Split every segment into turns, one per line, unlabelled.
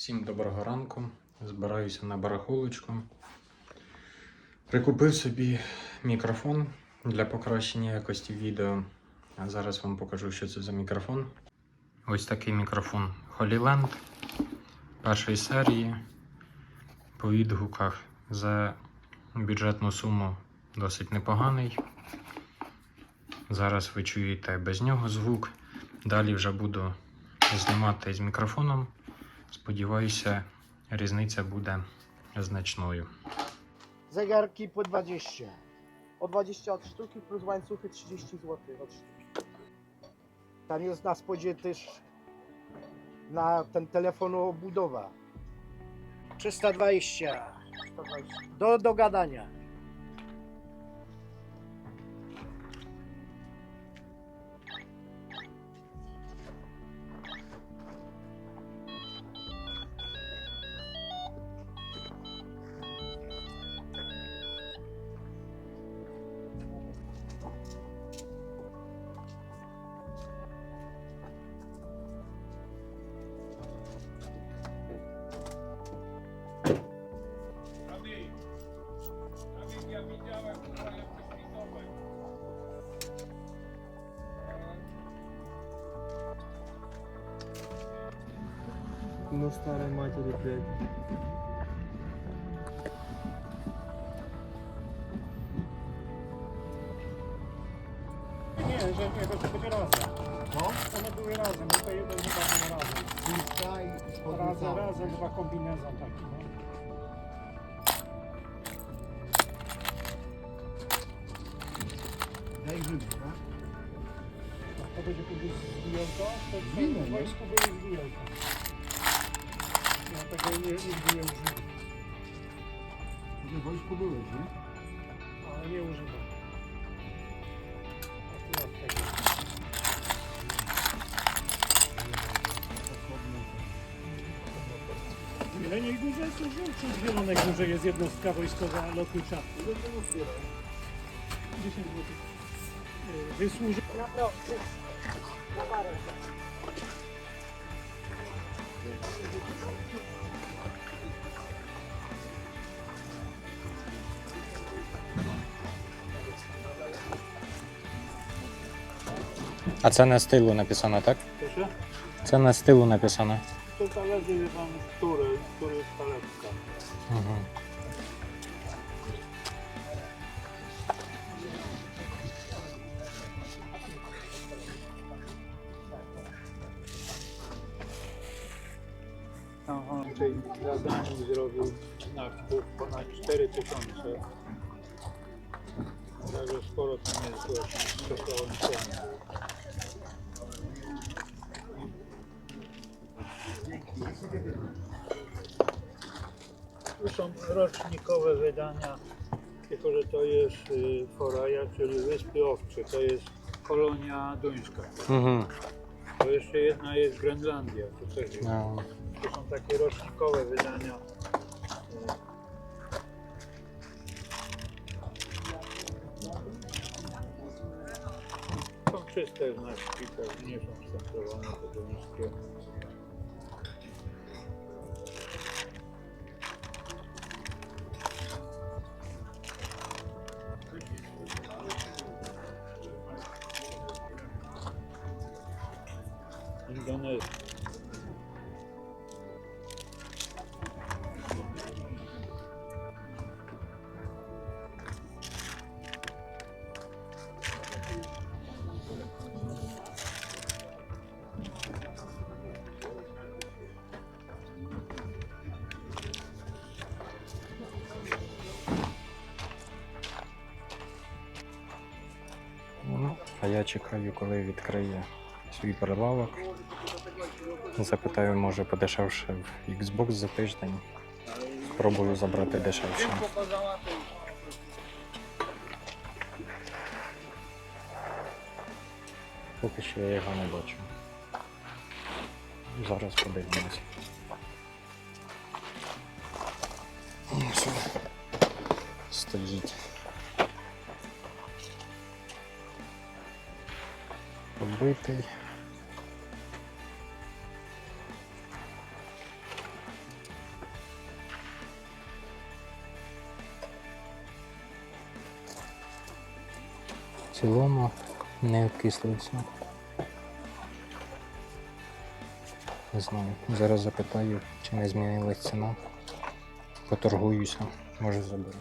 Всім доброго ранку. Збираюся на барахолочку. Прикупив собі мікрофон для покращення якості відео. А зараз вам покажу, що це за мікрофон. Ось такий мікрофон Holyland першої серії. По відгуках за бюджетну суму досить непоганий. Зараз ви чуєте без нього звук. Далі вже буду знімати з мікрофоном. Сподіваюся, різниця буде значною.
Zegarki po 20. O 20 od sztuki plus łańcuchy 30 zł od sztuki. Tam jest na spodzie też na ten telefon obudowa. 320. 120. Do dogadania.
Ну, старой матери, блядь.
Nie, że nie, to będzie razem.
No.
One były razem, no to jeden chyba był razem.
Kurtka i
Razem,
spodnica.
razem, dwa kombinezon taki, no.
Daj rybka.
no. To będzie później zwijałka, to
Winno,
w
nie?
wojsku były zwijałka. Ja tego nie, nigdy nie używam,
W wojsku byłeś, nie?
ale nie używam. Akurat tego. W Jeleniej Górze służył, czy w Zielonej Górze jest jednostka wojskowa lotnicza? 10 zł. Wysłuży...
А це на стилу написано, так?
Що?
Це на стилу написано.
Pan, który, który jest talewka.
Угу.
więcej dla Danii zrobił znaków, ponad 4000. Także sporo tam jest właśnie Tu są rocznikowe wydania, tylko że to jest y, Foraja, czyli Wyspy Owcze, to jest kolonia duńska.
Mhm.
To jeszcze jedna jest Grenlandia. To też jest.
No.
To są takie rocznikowe wydania. Są czyste znaczki, to nie są stemplowane tego niskiego.
А я чекаю, коли відкриє свій прилавок. Запитаю, може подешевше в Xbox за тиждень. Спробую забрати дешевше. Поки що я його не бачу. Зараз подивимось. Стоїть. побитий. В цілому не обкислився. Не знаю. Зараз запитаю, чи не змінилась ціна. Поторгуюся, може заберу.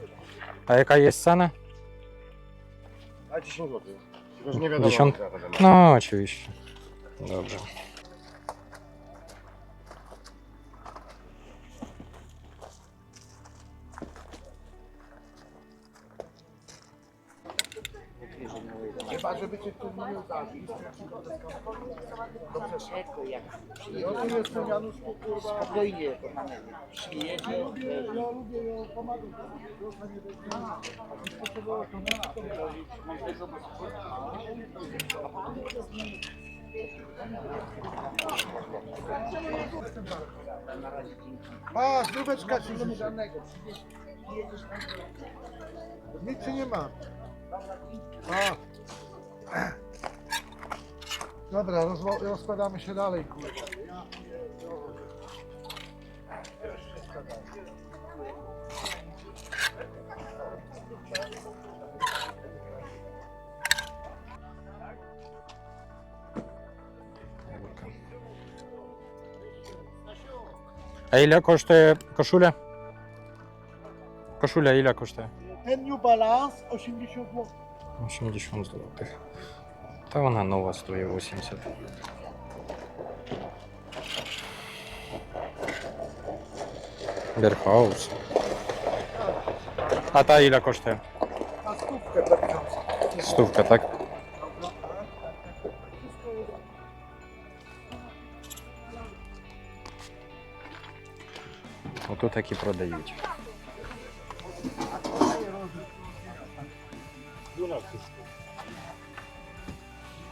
А яка є сцена?
А чи що Że nie wiadomo.
Dziesiąt-
to.
No, oczywiście. Dobrze.
Dobrze, jak przyjedzie. Spokojnie, kochany. Przyjedzie. Ja lubię ją pomagać. A, zdróweczka ci żadnego. Nic ci nie ma. A. Dobra, rozkładamy się dalej, kurwa.
A ile kosztuje koszula? Koszula ile kosztuje?
Ten New Balance 80 zł.
80 зł. Та вона нова стоїть 80. Берхаус. А та ile коштує?
Na stówkę pewnie.
Стувка, так? Ото такі продають.
On miał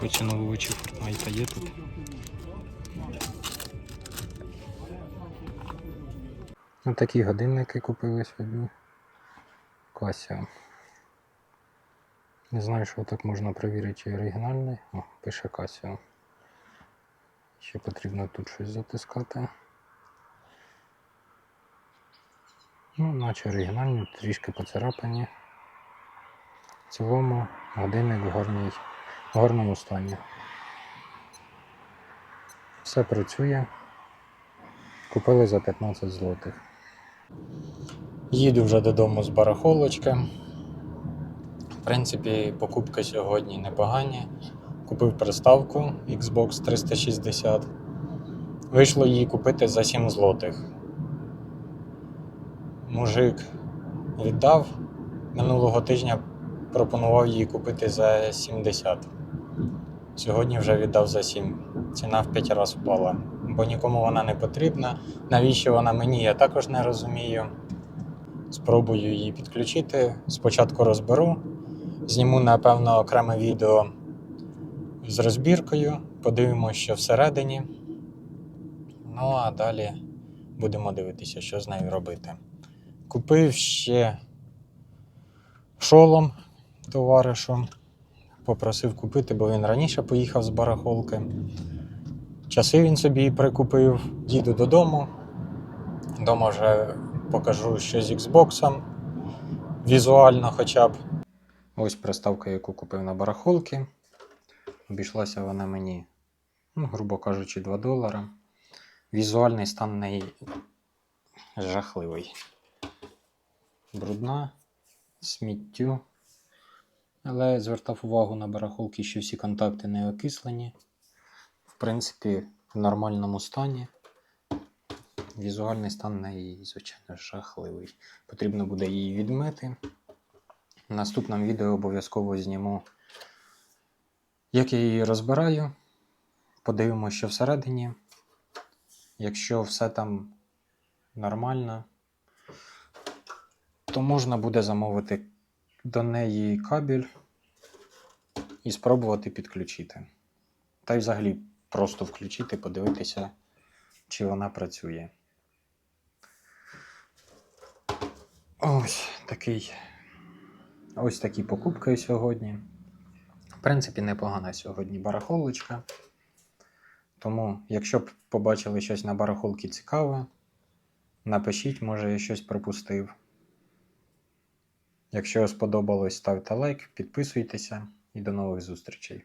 Поціновувачі Фортнайта є тут. Ну, такі годинники купили сьогодні. Касіо. Не знаю, що так можна перевірити, чи оригінальний. О, пише Casio. Ще потрібно тут щось затискати. Ну, наче оригінальні, трішки поцарапані. В цілому годинник в гарній в гарному стані. Все працює. Купили за 15 злотих. Їду вже додому з барахолочки. В принципі, покупки сьогодні непогані. Купив приставку Xbox 360. Вийшло її купити за 7 злотих. Мужик віддав. Минулого тижня пропонував її купити за 70. Сьогодні вже віддав за 7. Ціна в 5 разів впала. Бо нікому вона не потрібна. Навіщо вона мені, я також не розумію. Спробую її підключити. Спочатку розберу. Зніму, напевно, окреме відео з розбіркою. Подивимося, що всередині. Ну а далі будемо дивитися, що з нею робити. Купив ще шолом товаришу. Попросив купити, бо він раніше поїхав з барахолки. Часи він собі прикупив, їду додому. Дома вже покажу що з Xbox. Візуально хоча б. Ось приставка, яку купив на барахолки. Обійшлася вона мені, ну, грубо кажучи, 2 долара. Візуальний стан неї жахливий. Брудна, сміттю. Але звертав увагу на барахолки, що всі контакти не окислені. В принципі, в нормальному стані. Візуальний стан неї, звичайно, жахливий. Потрібно буде її відмити. В наступному відео обов'язково зніму, як я її розбираю. Подивимося, що всередині. Якщо все там нормально, то можна буде замовити до неї кабель і спробувати підключити. Та й взагалі просто включити, подивитися, чи вона працює. Ось такий. Ось такі покупки сьогодні. В принципі, непогана сьогодні барахолочка. Тому, якщо б побачили щось на барахолці цікаве, напишіть, може я щось пропустив. Якщо сподобалось, ставте лайк, підписуйтеся і до нових зустрічей.